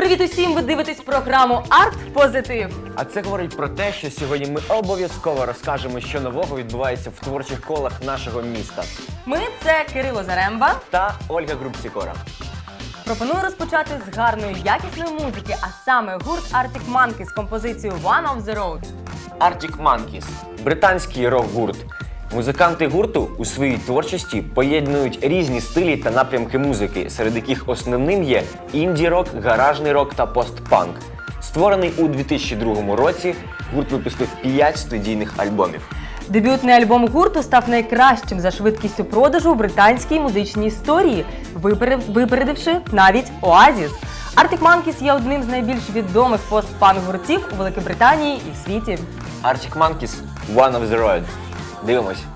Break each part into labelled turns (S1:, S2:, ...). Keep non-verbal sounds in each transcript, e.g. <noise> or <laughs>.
S1: привіт усім! Ви дивитесь програму Арт Позитив.
S2: А це говорить про те, що сьогодні ми обов'язково розкажемо, що нового відбувається в творчих колах нашого міста.
S1: Ми це Кирило Заремба.
S2: Та Ольга Грубсікора.
S1: Пропоную розпочати з гарної якісної музики, а саме гурт Arctic Monkey з композицією One of the Road.
S2: Arctic Monkeys – британський рок-гурт. Музиканти гурту у своїй творчості поєднують різні стилі та напрямки музики, серед яких основним є інді-рок, гаражний рок та постпанк. Створений у 2002 році, гурт випустив 5 студійних альбомів.
S1: Дебютний альбом гурту став найкращим за швидкістю продажу у британській музичній історії, випередивши навіть Оазіс. Arctic Monkeys є одним з найбільш відомих постпанк гуртів у Великобританії і в світі.
S2: Arctic Monkeys – One of the Road. Дивимось.
S3: One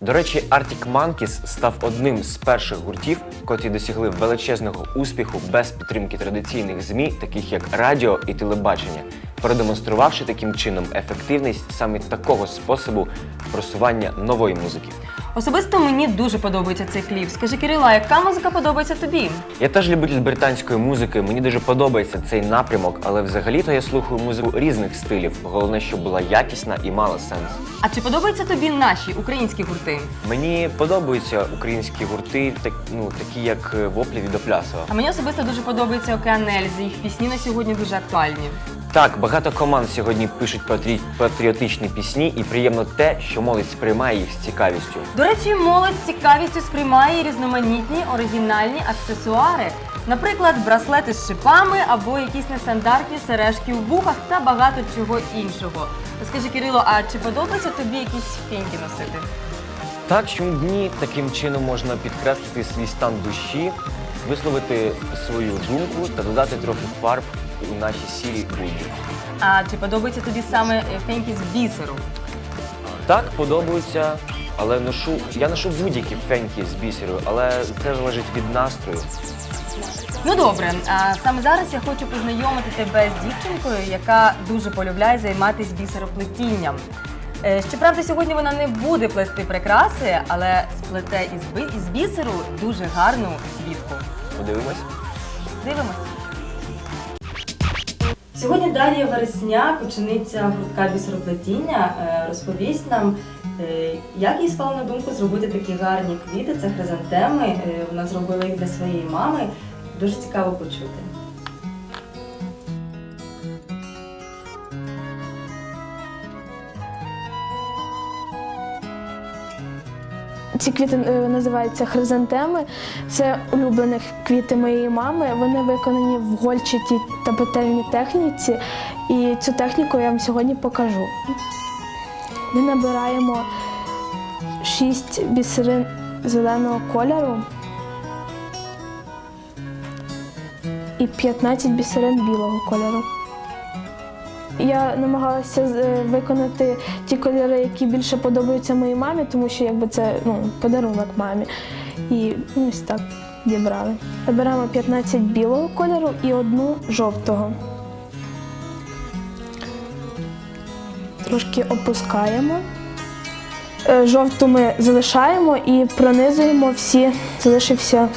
S2: До речі, Arctic Monkeys став одним з перших гуртів, котрі досягли величезного успіху без підтримки традиційних ЗМІ, таких як радіо і телебачення, продемонструвавши таким чином ефективність саме такого способу просування нової музики.
S1: Особисто мені дуже подобається цей кліп. Скажи, Кирило, а яка музика подобається тобі?
S2: Я теж любитель британської музики, мені дуже подобається цей напрямок, але взагалі-то я слухаю музику різних стилів. Головне, щоб була якісна і мала сенс.
S1: А чи подобаються тобі наші українські гурти?
S2: Мені подобаються українські гурти, так, ну, такі як е, Воплі від Оплясова.
S1: А мені особисто дуже подобається Океан Ельзи. Їх пісні на сьогодні дуже актуальні.
S2: Так, багато команд сьогодні пишуть патрі- патріотичні пісні, і приємно те, що молодь сприймає їх з цікавістю.
S1: До речі, молодь з цікавістю сприймає різноманітні оригінальні аксесуари. Наприклад, браслети з шипами або якісь нестандартні сережки в вухах та багато чого іншого. Скажи, Кирило, а чи подобається тобі якісь фінки носити?
S2: Так, чому б ні, таким чином можна підкреслити свій стан душі, висловити свою думку та додати трохи фарб у наші сірі будні.
S1: А чи подобається тобі саме е, феньки з бісеру?
S2: Так, подобаються, але ношу. Я ношу будь-які феньки з бісеру, але це залежить від настрою.
S1: Ну добре, а саме зараз я хочу познайомити тебе з дівчинкою, яка дуже полюбляє займатися бісероплетінням. Е, Щоправда, сьогодні вона не буде плести прикраси, але сплете із, би- із бісеру дуже гарну квітку.
S2: Подивимось.
S1: Дивимось. Сьогодні Дар'я Вересняк, учениця гуртка бісероплетіння, е, розповість нам, е, як їй спало на думку зробити такі гарні квіти. Це хризантеми. Е, Вона зробила їх для своєї мами. Дуже цікаво почути.
S4: Ці квіти е, називаються хризантеми. Це улюблені квіти моєї мами. Вони виконані в гольчатій та петельній техніці. І цю техніку я вам сьогодні покажу. Ми набираємо 6 бісерин зеленого кольору і 15 бісерин білого кольору. Я намагалася е, виконати ті кольори, які більше подобаються моїй мамі, тому що якби це ну, подарунок мамі. І ну, ось так дібрали. Набираємо 15 білого кольору і одну жовтого. Трошки опускаємо. Е, Жовту ми залишаємо і пронизуємо всі, залишився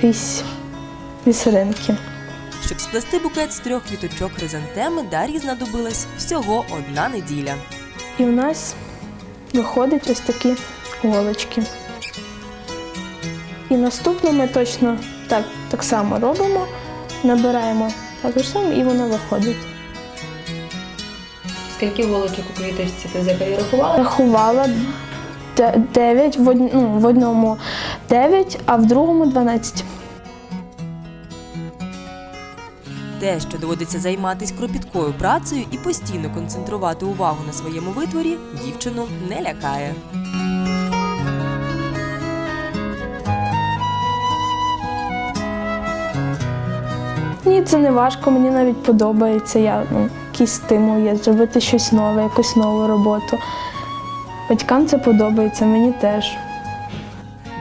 S4: 6 вісеринки.
S5: Щоб сплести букет з трьох квіточок хризантеми, Дар'ї знадобилась всього одна неділя.
S4: І в нас виходять ось такі голочки. І наступну ми точно так, так само робимо, набираємо також само і воно виходить.
S1: Скільки голочок у квіточці ти взагалі рахувала?
S4: Рахувала 9, в, ну, в одному 9, а в другому 12.
S5: Те, що доводиться займатися кропіткою працею і постійно концентрувати увагу на своєму витворі, дівчину не лякає.
S4: Ні, це не важко, мені навіть подобається. Я, ну, якийсь стимул є зробити щось нове, якусь нову роботу. Батькам це подобається, мені теж.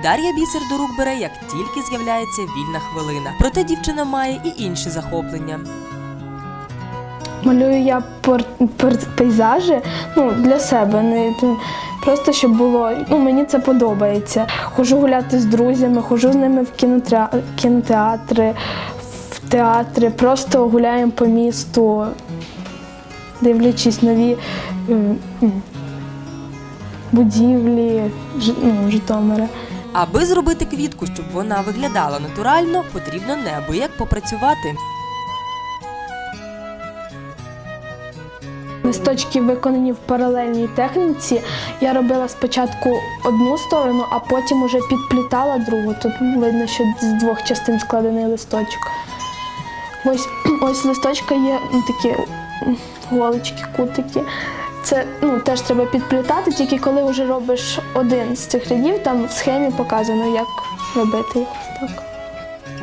S5: Дар'я бісер до рук бере, як тільки з'являється вільна хвилина. Проте дівчина має і інші захоплення.
S4: Малюю я пор- пер- пейзажі ну, для себе. Просто щоб було. Ну, мені це подобається. Хожу гуляти з друзями, хожу з ними в кінотеа- кінотеатри, в театри, просто гуляємо по місту, дивлячись нові м, м, будівлі ну, Житомира.
S5: Аби зробити квітку, щоб вона виглядала натурально, потрібно неабияк попрацювати.
S4: Листочки виконані в паралельній техніці. Я робила спочатку одну сторону, а потім уже підплітала другу. Тут видно, що з двох частин складений листочок. Ось, <clears throat> ось листочка є ну, такі голочки, кутики. Це ну, теж треба підплітати, тільки коли вже робиш один з цих рядів, там в схемі показано, як робити їх. Так.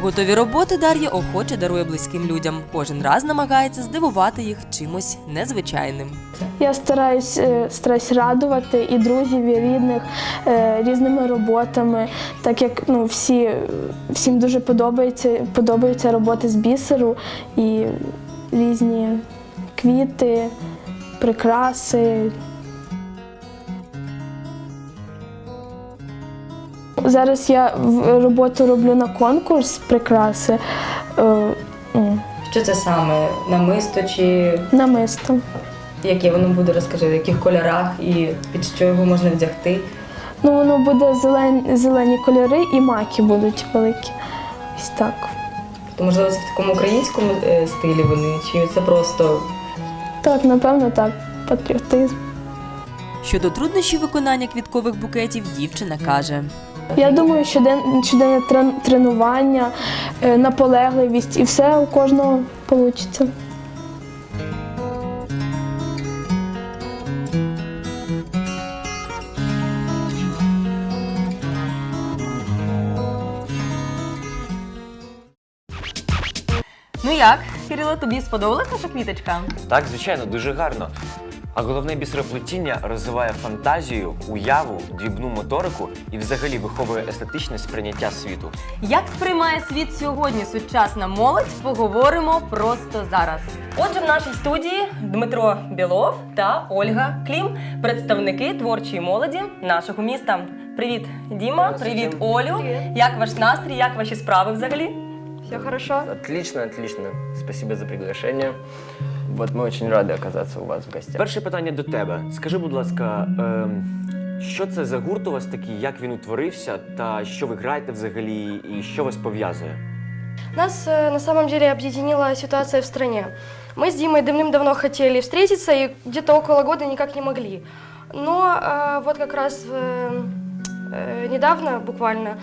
S5: Готові роботи Дар'я охоче дарує близьким людям. Кожен раз намагається здивувати їх чимось незвичайним.
S4: Я стараюсь, е, стараюсь радувати і друзів, і рідних е, різними роботами, так як ну, всі, всім дуже подобається, подобаються роботи з бісеру і різні квіти, прикраси. Зараз я роботу роблю на конкурс прикраси. е, ну,
S1: Що це саме? Намисто чи
S4: Намисто.
S1: яке воно буде, розкажи, в яких кольорах і під що його можна вдягти?
S4: Ну, воно буде зелені, зелені кольори і маки будуть великі. Ось так.
S1: То можливо це в такому українському е, стилі вони, чи це просто
S4: Так, напевно, так. Патріотизм.
S5: Щодо труднощів виконання квіткових букетів, дівчина каже.
S4: Я думаю, щоден, щоденне тренування, е, наполегливість і все у кожного вийде.
S1: Ну як, Кирило, тобі сподобалась наша квіточка?
S2: Так, звичайно, дуже гарно. А головне бісероплетіння розвиває фантазію, уяву, дрібну моторику і взагалі виховує естетичне сприйняття світу.
S1: Як сприймає світ сьогодні сучасна молодь, поговоримо просто зараз. Отже, в нашій студії Дмитро Білов та Ольга Клім, представники творчої молоді нашого міста. Привіт, Діма, привіт, Олю. Як ваш настрій, як ваші справи взагалі?
S6: Все хорошо?
S7: Отлично, отлично. Спасибо за приглашение. Вот мы очень рады оказаться у вас в гостях.
S2: Перше питання до тебе. Скажи, будь ласка, ем, що це за гурт у вас такий, як він утворився, та що ви граєте взагалі, і що вас пов'язує?
S6: Нас э, на самом деле объединила ситуация в стране. Мы с Димой давным-давно хотели встретиться и где-то около года никак не могли. Но э, вот как раз э, э, недавно, буквально,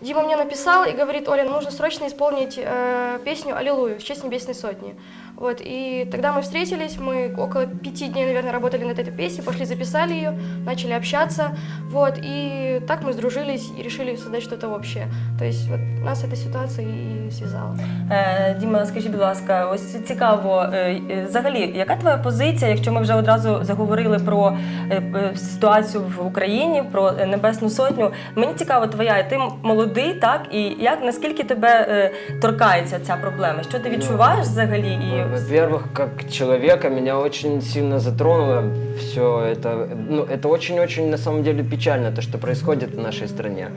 S6: Дима мне написал и говорит, Оля, нужно срочно исполнить э, песню «Аллилуйю» в честь Небесной Сотни. Вот, и тогда мы встретились, мы около пяти дней, наверное, работали над этой песней, пошли записали ее, начали общаться, вот, и так мы сдружились и решили создать что-то общее. То есть вот нас эта ситуация и связала.
S1: Е, Діма, скажіть, будь ласка, ось цікаво, е, е, взагалі, яка твоя позиція, якщо ми вже одразу заговорили про е, е, ситуацію в Україні, про е, Небесну Сотню? Мені цікаво твоя, ти молодий, так? І як наскільки тебе е, торкається ця проблема? Що ти відчуваєш взагалі? І
S7: Во-первых, как человека меня очень сильно затронуло все это. Ну, это очень-очень на самом деле печально, то, что происходит в нашей стране.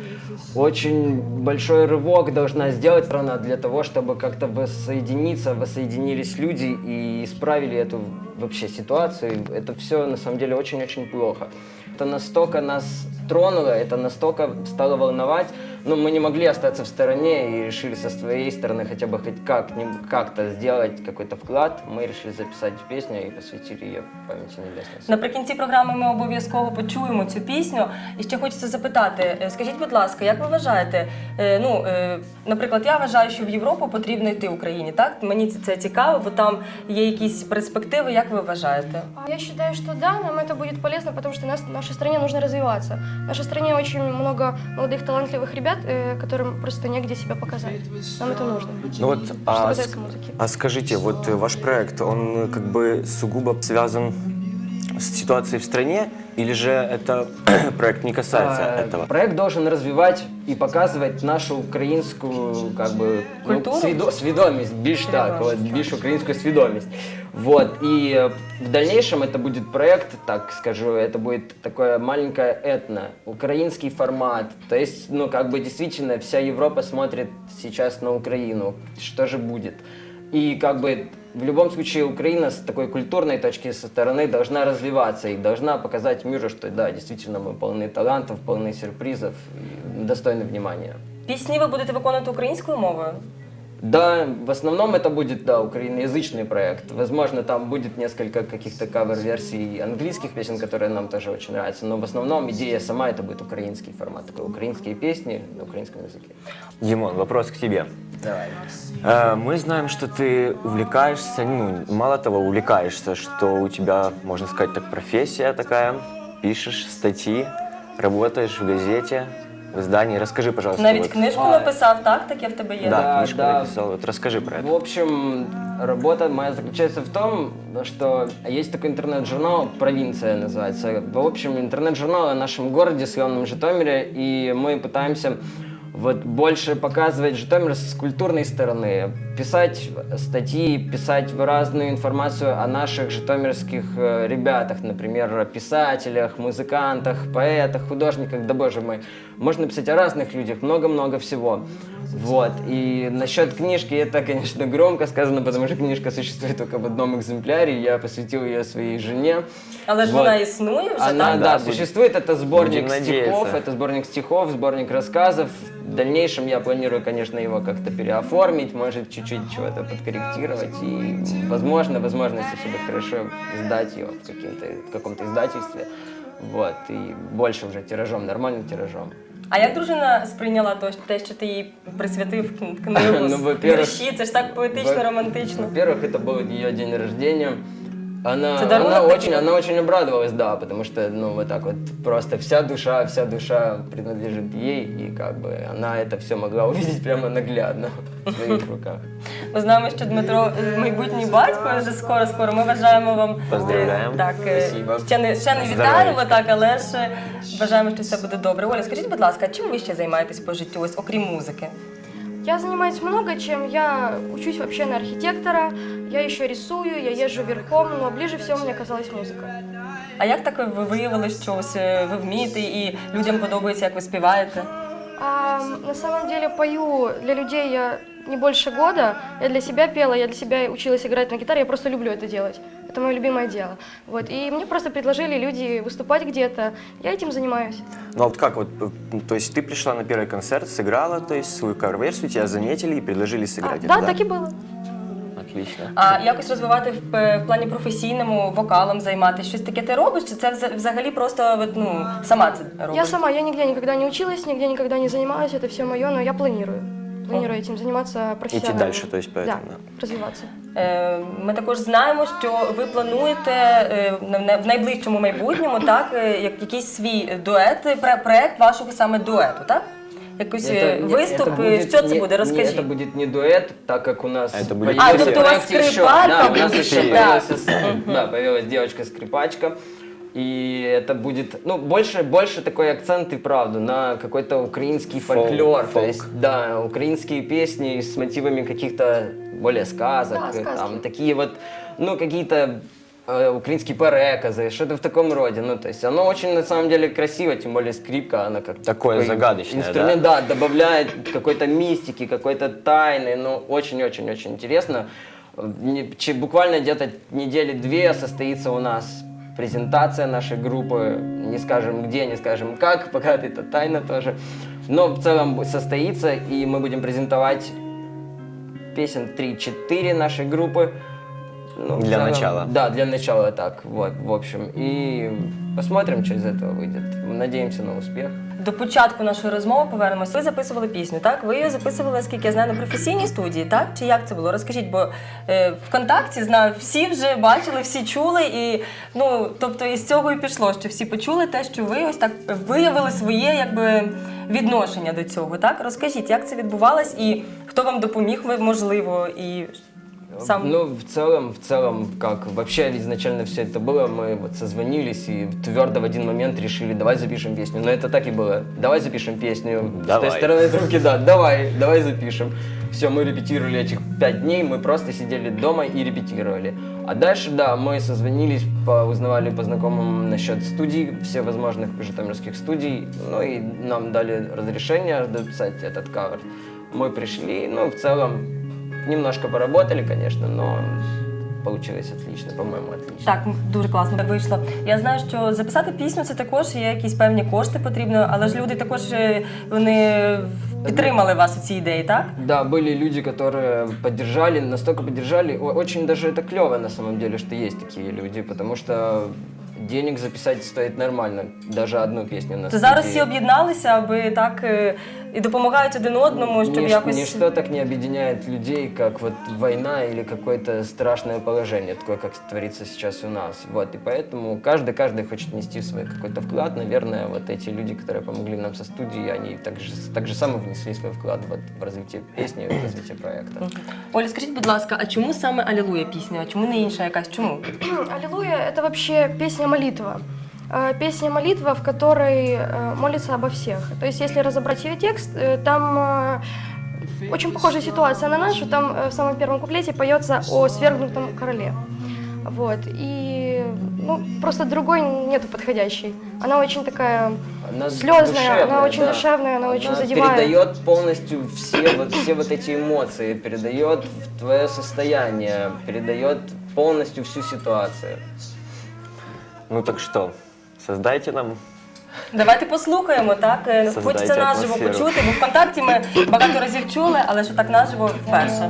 S7: Очень большой рывок должна сделать страна для того, чтобы как-то воссоединиться, воссоединились люди и исправили эту вообще ситуацию. Это все на самом деле очень-очень плохо. Это настолько нас тронуло, это настолько стало волновать, но мы не могли остаться в стороне и решили со своей стороны хотя бы хоть как, как-то сделать какой-то вклад. Мы решили записать песню и посвятили ее памяти Небесной Сотни.
S1: Наприкінці програми ми обов'язково почуємо цю пісню. І ще хочеться запитати: е, скажіть, будь ласка, як ви вважаєте? е, Ну, е, наприклад, я вважаю, що в Європу потрібно йти Україні. Так мені це- це цікаво, бо там є якісь перспективи. Як ви вважаєте?
S6: Я считаю, что да, нам это будет полезно, потому что нас, нашей стране нужно развиваться. В нашей стране очень много молодых талантливых ребят, э, которым просто негде себя показать. Нам это нужно.
S2: Ну вот,
S6: Что
S2: а,
S6: касается музыки.
S2: а скажите, вот э, ваш проект, он э, как бы сугубо связан с ситуацией в стране, или же это <clears throat> проект не касается
S7: А,
S2: этого?
S7: Проект должен развивать и показывать нашу українську как бы, ну,
S1: Культуру?
S7: свідо- свідомість, більш так, от, більш українську свідомість. Вот. И э, в дальнейшем это будет проект, так скажу, это будет такое маленькое этно, украинский формат. То есть, ну, как бы действительно вся Европа смотрит сейчас на Украину. Что же будет? И как бы в любом случае Украина с такой культурной точки со стороны должна развиваться и должна показать миру, что да, действительно мы полны талантов, полны сюрпризов и достойны внимания.
S1: Пісні ви будете виконувати українською мовою?
S7: Да, в основном это будет, да, украиноязычный проект. Возможно, там будет несколько каких-то кавер-версий английских песен, которые нам тоже очень нравятся, но в основном идея сама это будет украинский формат, такой украинские песни на украинском языке.
S2: Димон, вопрос к тебе.
S7: Давай.
S2: Э, Мы знаем, что ты увлекаешься, ну, мало того, увлекаешься, что у тебя, можно сказать, так профессия такая, пишешь статьи, работаешь в газете, в издании. Расскажи, пожалуйста.
S1: Навіть
S2: вот.
S1: книжку
S7: А.
S1: написав, так? Таке в тебе є.
S2: Да,
S7: Да,
S2: книжку
S7: да.
S2: написал. Вот расскажи про
S7: В
S2: это.
S7: общем, работа моя заключается в том, что есть такой интернет-журнал «Провинция» называется. В общем, интернет-журнал о нашем городе, славном Житомире, и мы пытаемся вот больше показывать Житомир с культурной стороны, писать статьи, писать разную информацию о наших житомирских э, ребятах, например, писателях, музыкантах, поэтах, художниках, да боже мой. Можно писать о разных людях, много-много всего. Вот. И насчет книжки, это, конечно, громко сказано, потому что книжка существует только в одном экземпляре. Я посвятил ее своей жене.
S1: Але ж
S7: Вот.
S1: існує вже,
S7: Она, да,
S2: Да,
S7: существует. Это сборник стихов, это сборник стихов, сборник рассказов. В дальнейшем я планирую, конечно, его как-то переоформить, может, чуть-чуть чего-то подкорректировать. И, возможно, возможно, если все будет хорошо, издать его в, каким-то, в каком-то издательстве. Вот, и больше уже тиражом, нормальным тиражом.
S1: А як дружина сприйняла то, те, що ти їй присвятив кн- книгу
S7: Ну,
S1: з
S7: во-первых,
S1: вірші? Це ж так поетично,
S7: во-
S1: романтично.
S7: Во-первых, это был ее день рождения. Она,
S1: Это дарунок
S7: она,
S1: такой?
S7: очень, она очень обрадовалась, да, потому что, ну, вот так вот, просто вся душа, вся душа принадлежит ей, и как бы она это все могла <laughs> увидеть прямо наглядно в своих руках.
S1: Ми знаємо, що Дмитро е, майбутній батько вже скоро, скоро. Ми бажаємо вам е,
S2: Поздравляємо.
S1: Так, е,
S7: Спасибо.
S1: ще не ще не
S2: Здоров'ячка.
S1: вітаємо, так, але ж е, бажаємо, що все буде добре. Оля, скажіть, будь ласка, чим ви ще займаєтесь по життю, ось окрім музики?
S6: Я занимаюсь много чем. Я учусь вообще на архитектора, я еще рисую, я езжу верхом, но ближе всего мне казалась музыка.
S1: А як так ви виявили, що ось е, ви вмієте і людям подобається, як ви співаєте?
S6: А, на самом деле пою для людей я не больше года. Я для себя пела, я для себя училась играть на гитаре, я просто люблю это делать. Это мое любимое дело. Вот. И мне просто предложили люди выступать где-то. Я этим занимаюсь.
S2: Ну а вот как вот, э, то есть ты пришла на первый концерт, сыграла, то есть свою кавер-версию, тебя заметили и предложили
S6: А,
S2: сыграть.
S6: да,
S2: это,
S6: так и было.
S2: Отлично.
S1: А якось розвивати в, е, в плані професійному вокалом займатися? Щось таке ти робиш? Чи це вза- взагалі просто от, ну, сама це робиш?
S6: Я сама, я нигде никогда не училась, нигде никогда не занималась, это все мое, но я планирую. Планирую этим заниматься профессионально.
S2: дальше, то есть, поэтому,
S6: Да,
S2: да.
S6: развиваться.
S1: Е, Ми також знаємо, що ви плануєте е, в на- в найближчому майбутньому так е, як якийсь свій дует, пре- проект вашого саме дуету, так? Якийсь е,
S7: Это- не-
S1: виступ.
S7: это
S1: е,
S7: будет
S1: що це
S7: не-
S1: буде?
S7: не,
S1: Розкажіть.
S7: это будет не дуэт, так как у нас
S2: А это будет
S1: А,
S7: появился
S1: тобто у вас
S7: проект еще-
S1: скрипалька
S7: да, у нас
S1: будет
S7: еще
S1: еще, да.
S7: появился с- да, появилась девочка-скрипачка. И это будет, ну, больше, больше такой акцент и правда на какой-то украинский
S2: Фолк,
S7: фольклор. То
S2: фолк.
S7: есть, да, украинские песни с мотивами каких-то более сказок,
S6: Да, сказки.
S7: там такие вот, ну, какие-то э, украинские переказы, что-то в таком роде. Ну, то есть оно очень, на самом деле, красиво, тем более скрипка, она как
S2: Такое
S7: такой
S2: загадочное,
S7: инструмент, да, добавляет какой-то мистики, какой-то тайны, ну, очень-очень-очень интересно. Буквально где-то недели две состоится у нас презентация нашей группы, не скажем где, не скажем как, пока <laughs> это тайна тоже, но в целом состоится, и мы будем презентовать песен 3-4 нашей группы. Ну,
S2: Для
S7: целом,
S2: начала.
S7: Да, для начала так, вот, в общем. И посмотрим, что из этого выйдет. Надеемся на успех.
S1: До початку нашої розмови повернемось. Ви записували пісню, так? Ви її записували, скільки я знаю, на професійній студії, так? Чи як це було? Розкажіть, бо е, ВКонтакті знаю, всі вже бачили, всі чули, і ну тобто із цього і пішло, що всі почули те, що ви ось так виявили своє якби відношення до цього. Так розкажіть, як це відбувалось, і хто вам допоміг, ви можливо, і сам
S7: Ну, в целом, в целом, как вообще изначально все это было, мы вот созвонились и твердо в один момент решили, давай запишем песню. Но это так и было. Давай запишем песню.
S2: Давай.
S7: С той стороны трубки, да, давай, давай запишем. Все, мы репетировали этих пять дней, мы просто сидели дома и репетировали. А дальше, да, мы созвонились, узнавали по знакомым насчет студий, все возможных житомирских студий, ну и нам дали разрешение записать этот кавер. Мы пришли, ну, в целом, немножко поработали, конечно, но получилось отлично, по-моему, отлично.
S1: Так, дуже класно так вийшло. Я знаю, що записати пісню це також є якісь певні кошти потрібно, але ж люди також е, вони підтримали вас у цій ідеї, так?
S7: Да, были люди, которые поддержали, настолько поддержали. О- Очень даже это клево на самом деле, что есть такие люди, потому что денег записать стоит нормально, даже одну песню на
S1: То зараз
S7: студии.
S1: всі об'єдналися, аби так е, і допомагають один одному, щоб
S7: Нич-
S1: якось
S7: Ничто так не объединяет людей, как вот война или какое-то страшное положение, такое, как творится сейчас у нас. Вот, и поэтому каждый, каждый хочет нести свой какой-то вклад. Наверное, вот эти люди, которые помогли нам со студии, они так же, так же само внесли свой вклад вот в развитие песни, в развитие проекта.
S1: Оля, скажіть, будь ласка, а чому саме Алілуя пісня? А чому не інша якась? Чому?
S6: Аллилуйя – это вообще песня-молитва. Э, Песня-молитва, в которой э, молится обо всех. То есть, если разобрать ее текст, э, там очень похожая ситуация на нашу. Там в самом первом куплете поется о свергнутом короле. Вот. И ну, просто другой нету подходящей. Она очень такая
S7: Она
S6: слезная, она очень душевная, она очень задевает.
S7: передает полностью все вот, все вот эти эмоции, передает в твое состояние, передает полностью всю ситуацию.
S2: Ну так что, создайте нам
S1: Давайте послухаємо, так? Е,
S2: Создайте
S1: Хочеться наживо
S2: атмосферу.
S1: почути, бо ВКонтакті ми багато разів чули, але що так наживо вперше.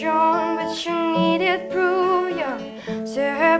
S6: strong, but you needed proof. You're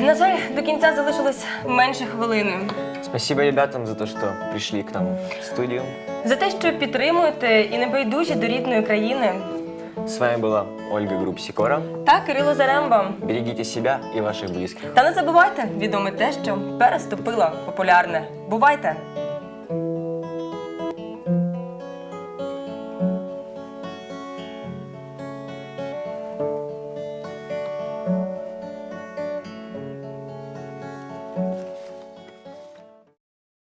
S1: На жаль, до кінця залишилось менше хвилини.
S2: Спасибо ребятам за то, что пришли к нам в студию.
S1: За те, що підтримуєте і не байдужі до рідної країни.
S2: С вами была Ольга Групп Сикора.
S1: Та Кирило Заремба.
S2: Берегите себя и ваших близких.
S1: Та не забувайте, відоме те, що переступило популярне. Бувайте!